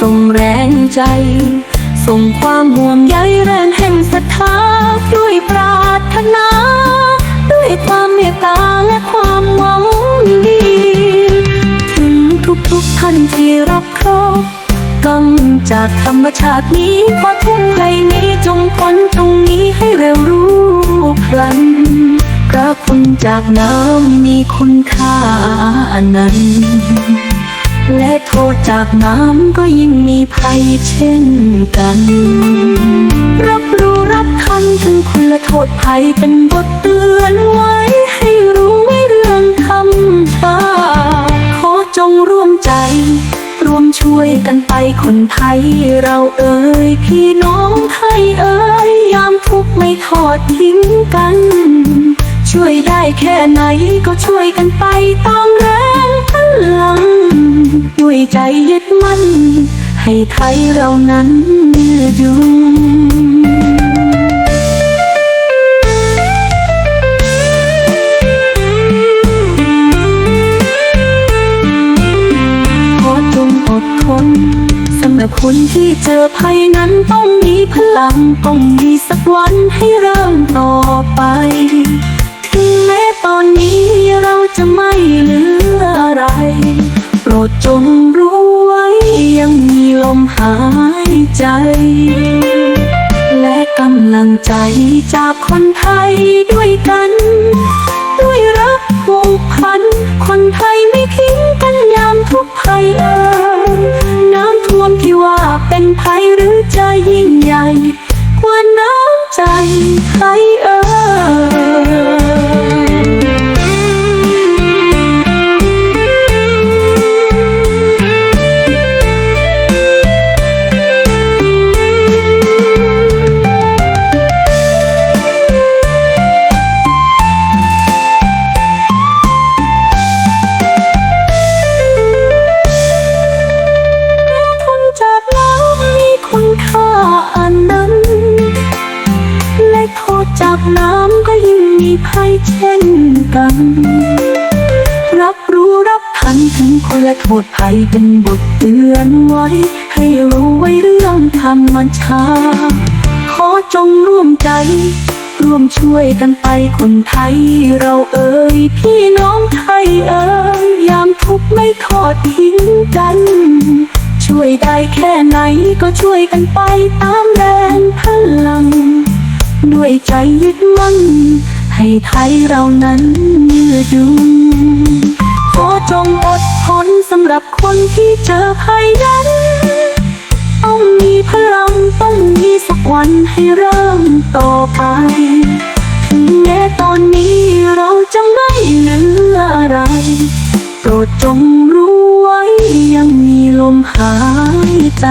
ส่งแรงใจ ส่งความห่วงใยแรงแห่งศรัทธาด้วยปรารถนา รับเคราะห์กำจากธรรมชาตินี้ขอทุ่งเพลงนี้จงพ้นตรงนี้ให้เร็วรู้พลันพระคุณจากน้ำมีคุณค่าอันนั้น และโทษจากน้ำก็ยิ่งมีภัยเช่นกัน รับรู้รับทันถึงคุณและโทษภัยเป็นบทเตือนไว้ให้รู้ไว้เรื่องทำตาขอจงร่วมใจ ช่วยกันไปคนไทยเราเอ่ยพี่น้องไทยเอ่ยยามทุกข์ไม่ทอดทิ้งกัน ช่วยได้แค่ไหนก็ช่วยกันไปตามแรงพลังด้วยใจยึดมั่นให้ไทยเรานั้นยืด คนที่เจอภัยนั้นต้องมีพลังต้องมีสักวันให้เริ่มต่อไป ถึงแม้ตอนนี้เราจะไม่เหลืออะไร โปรดจงรู้ไว้ยังมีลมหายใจ และกำลังใจจากคนไทยด้วยกัน ด้วยรักผูกพัน คนไทยไม่ทิ้งกันยามทุกภัยเอ่ย ยิ่งใหญ่ จากน้ำก็ยิ่งมีภัยเช่นกัน รับรู้รับทันถึงคนและโทษภัยเป็นบทเตือนไว้ ให้รู้ไว้เรื่องธรรมชาติขอจงร่วมใจ ร่วมช่วยกันไปคนไทยเราเอ่ยพี่น้องไทยเอ่ยยามทุกข์ไม่ทอดทิ้งกันช่วยได้แค่ไหนก็ช่วยกันไปตามแรงพลัง ด้วยใจยึดมั่น ให้ไทยเรานั้นยืดยุงขอจงอดทนสำหรับคนที่เจอภัยนั้นต้องมีพลังต้องมีสักวันให้เริ่มต่อไปถึงแม้ตอนนี้เราจะไม่เหลืออะไรโปรดจงรู้ไว้ยังมีลมหายใจ